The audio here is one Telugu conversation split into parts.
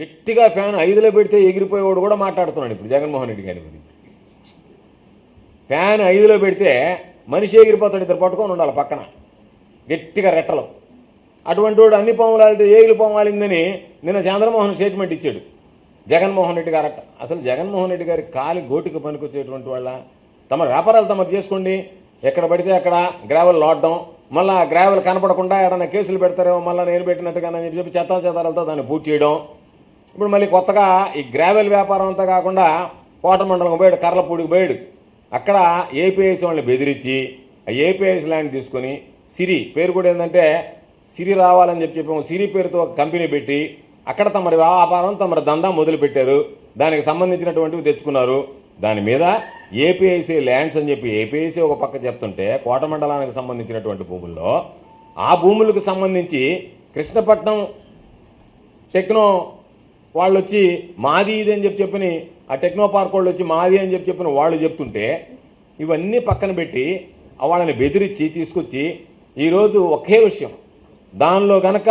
గట్టిగా ఫ్యాన్ ఐదులో పెడితే ఎగిరిపోయేవాడు కూడా మాట్లాడుతున్నాడు ఇప్పుడు జగన్మోహన్ రెడ్డి గారి గురించి ఫ్యాన్ ఐదులో పెడితే మనిషి ఎగిరిపోతాడు ఇద్దరు పట్టుకొని ఉండాలి పక్కన. గట్టిగా రెట్టలు. అటువంటి వాడు అన్ని పాములు ఆలితే ఏగిలి పాము నిన్న చంద్రమోహన్ స్టేట్మెంట్ ఇచ్చాడు. జగన్మోహన్ రెడ్డి గారు అసలు జగన్మోహన్ రెడ్డి గారి కాలి గోటికి పనికొచ్చేటువంటి వాళ్ళ? తమ వ్యాపారాలు తమరు చేసుకోండి. ఎక్కడ పడితే అక్కడ గ్రావెల్ లోడ్డం. మళ్ళీ గ్రావెల్ కనపడకుండా ఏడన్నా కేసులు పెడతారేమో మళ్ళీ నేను పెట్టినట్టుగానని చెప్పి చెత్తా చెదారాలతో దాన్ని పూర్తి చేయడం. ఇప్పుడు మళ్ళీ కొత్తగా ఈ గ్రావెల్ వ్యాపారం అంతా కాకుండా కోట మండలం పోయాడు కర్లపూడికి పోయాడు. అక్కడ ఏపీఎస్ వాళ్ళని బెదిరించి ఆ ఏపీఎస్ ల్యాండ్ తీసుకొని సిరి పేరు కూడా ఏంటంటే సిరి రావాలని చెప్పి చెప్పాము. సిరి పేరుతో ఒక కంపెనీ పెట్టి అక్కడ తమరి వ్యాపారం తమరి దందా మొదలుపెట్టారు. దానికి సంబంధించినటువంటివి తెచ్చుకున్నారు. దాని మీద ఏపీఐసీ ల్యాండ్స్ అని చెప్పి ఏపీఐసీ ఒక పక్క చెప్తుంటే కోట మండలానికి సంబంధించినటువంటి భూముల్లో ఆ భూములకు సంబంధించి కృష్ణపట్నం టెక్నో వాళ్ళు వచ్చి మాది ఇది అని చెప్పి చెప్పని ఆ టెక్నో పార్క్ వాళ్ళు వచ్చి మాది అని చెప్పి చెప్పిన వాళ్ళు చెప్తుంటే ఇవన్నీ పక్కన పెట్టి వాళ్ళని బెదిరించి తీసుకొచ్చి ఈరోజు ఒకే విషయం. దానిలో గనక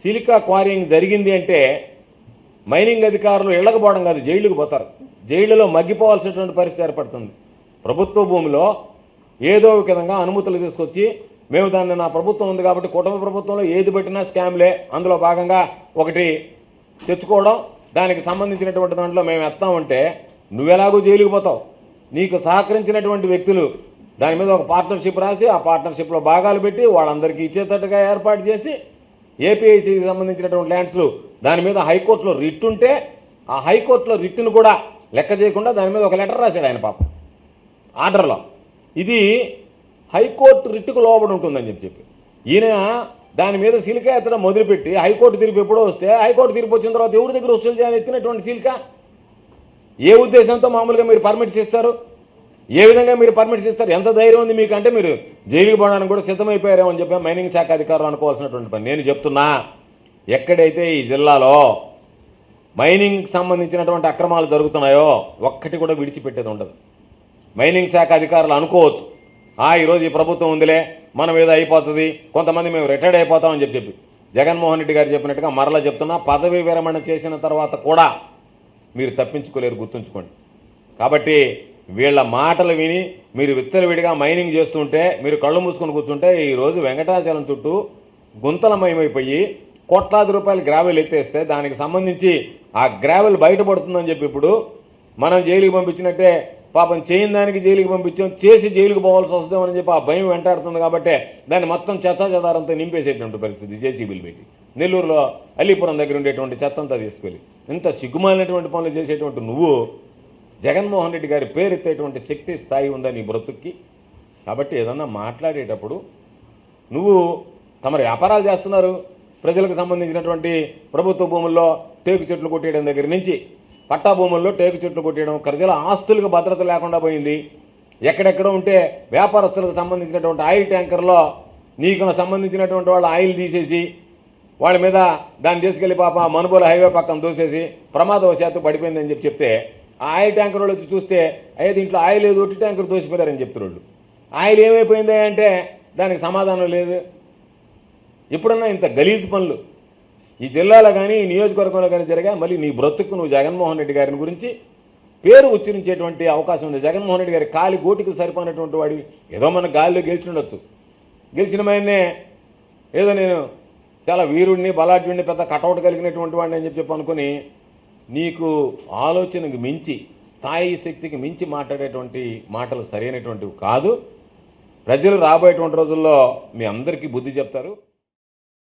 సిలికా క్వారింగ్ జరిగింది అంటే మైనింగ్ అధికారులు ఇళ్ళకపోవడం కాదు జైళ్ళకు పోతారు. జైలులో మగ్గిపోవాల్సినటువంటి పరిస్థితి ఏర్పడుతుంది. ప్రభుత్వ భూమిలో ఏదో ఒక విధంగా అనుమతులు తీసుకొచ్చి మేము దాన్ని నా ప్రభుత్వం ఉంది కాబట్టి కుటుంబ ప్రభుత్వంలో ఏది పెట్టినా స్కామ్లే. అందులో భాగంగా ఒకటి తెచ్చుకోవడం దానికి సంబంధించినటువంటి దాంట్లో మేము ఎత్తామంటే నువ్వెలాగో జైలుకు పోతావు. నీకు సహకరించినటువంటి వ్యక్తులు దాని మీద ఒక పార్ట్నర్షిప్ రాసి ఆ పార్ట్నర్షిప్లో భాగాలు పెట్టి వాళ్ళందరికీ ఇచ్చేటట్టుగా ఏర్పాటు చేసి ఏపీఐసీకి సంబంధించినటువంటి ల్యాండ్స్లు దాని మీద హైకోర్టులో రిట్ ఉంటే ఆ హైకోర్టులో రిట్ను కూడా లెక్క చేయకుండా దాని మీద ఒక లెటర్ రాశాడు ఆయన పాపం ఆర్డర్లో. ఇది హైకోర్టు రిట్టుకు లోబడి ఉంటుందని చెప్పి చెప్పి. ఈయన దాని మీద సిలిక ఎత్తడం మొదలుపెట్టి హైకోర్టు తీర్పు ఎప్పుడో వస్తే హైకోర్టు తీర్పు వచ్చిన తర్వాత ఎవరి దగ్గర వసూలు చేయాలి? ఎత్తినటువంటి సిలిక ఏ ఉద్దేశంతో మామూలుగా మీరు పర్మిట్స్ ఇస్తారు? ఏ విధంగా మీరు పర్మిట్స్ ఇస్తారు? ఎంత ధైర్యం ఉంది మీకు అంటే మీరు జైలుకి పోవడానికి కూడా సిద్ధమైపోయారేమో అని చెప్పి మైనింగ్ శాఖ అధికారులు అనుకోవాల్సినటువంటి పని. నేను చెప్తున్నా ఎక్కడైతే ఈ జిల్లాలో మైనింగ్కి సంబంధించినటువంటి అక్రమాలు జరుగుతున్నాయో ఒక్కటి కూడా విడిచిపెట్టేది ఉండదు. మైనింగ్ శాఖ అధికారులు అనుకోవచ్చు ఆ ఈరోజు ఈ ప్రభుత్వం ఉందిలే మనం ఏదో అయిపోతుంది కొంతమంది మేము రిటైర్డ్ అయిపోతామని చెప్పి చెప్పి. జగన్మోహన్ రెడ్డి గారు చెప్పినట్టుగా మరలా చెప్తున్నా పదవి విరమణ చేసిన తర్వాత కూడా మీరు తప్పించుకోలేరు గుర్తుంచుకోండి. కాబట్టి వీళ్ళ మాటలు విని మీరు విచ్చలవిడిగా మైనింగ్ చేస్తుంటే మీరు కళ్ళు మూసుకొని కూర్చుంటే ఈరోజు వెంకటాచలం చుట్టూ గుంతలమయమైపోయి కోట్లాది రూపాయలు గ్రావెల్ ఎత్తేస్తే దానికి సంబంధించి ఆ గ్రావెల్ బయటపడుతుందని చెప్పి ఇప్పుడు మనం జైలుకి పంపించినట్టే పాపం చేయని దానికి జైలుకి పంపించాం చేసి జైలుకి పోవాల్సి వస్తుందని చెప్పి ఆ భయం వెంటాడుతుంది కాబట్టి దాన్ని మొత్తం చెత్త చెదారంతా నింపేసేటువంటి పరిస్థితి జేసీబీలు పెట్టి నెల్లూరులో అలీపురం దగ్గర ఉండేటువంటి చెత్త అంతా తీసుకెళ్ళి ఇంత సిగ్గుమాలినటువంటి పనులు చేసేటువంటి నువ్వు జగన్మోహన్ రెడ్డి గారి పేరెత్తేటువంటి శక్తి స్థాయి ఉందా నీ బ్రతుక్కి? కాబట్టి ఏదన్నా మాట్లాడేటప్పుడు నువ్వు తమరు వ్యాపారాలు చేస్తున్నారు ప్రజలకు సంబంధించినటువంటి ప్రభుత్వ భూముల్లో టేకు చెట్లు కొట్టేయడం దగ్గర నుంచి పట్టా భూముల్లో టేకు చెట్లు కొట్టేయడం ప్రజల ఆస్తులకు భద్రత లేకుండా పోయింది. ఎక్కడెక్కడ ఉంటే వ్యాపారస్తులకు సంబంధించినటువంటి ఆయిల్ ట్యాంకర్లో నీకు సంబంధించినటువంటి వాళ్ళ ఆయిల్ తీసేసి వాళ్ళ మీద దాన్ని తీసుకెళ్ళి పాప మనుబోలు హైవే పక్కన దూసేసి ప్రమాదవశాత్తు పడిపోయిందని చెప్పి చెప్తే ఆ ఆయిల్ ట్యాంకర్ వాళ్ళు వచ్చి చూస్తే అయ్యే దీంట్లో ఆయిల్ ఏదో ఒట్టి ట్యాంకర్ దోసిపోయారని చెప్తున్నాడు ఆయిల్ ఏమైపోయింది అంటే దానికి సమాధానం లేదు. ఇప్పుడున్న ఇంత గలీజు పనులు ఈ జిల్లాలో కానీ ఈ నియోజకవర్గంలో కానీ జరిగా మళ్ళీ నీ బ్రతుకు నువ్వు జగన్మోహన్ రెడ్డి గారిని గురించి పేరు ఉచ్చరించేటువంటి అవకాశం ఉంది. జగన్మోహన్ రెడ్డి గారి కాలి గోటికి సరిపోయినటువంటి వాడి ఏదో మన గాలిలో గెలిచిండొచ్చు గెలిచిన మాయనే ఏదో నేను చాలా వీరుడిని బలాఢ్యుడిని పెద్ద కటౌట్ కలిగినటువంటి వాడిని అని చెప్పి చెప్పి అనుకుని నీకు ఆలోచనకు మించి స్థాయి శక్తికి మించి మాట్లాడేటువంటి మాటలు సరైనటువంటివి కాదు. ప్రజలు రాబోయేటువంటి రోజుల్లో మీ అందరికీ బుద్ధి చెప్తారు.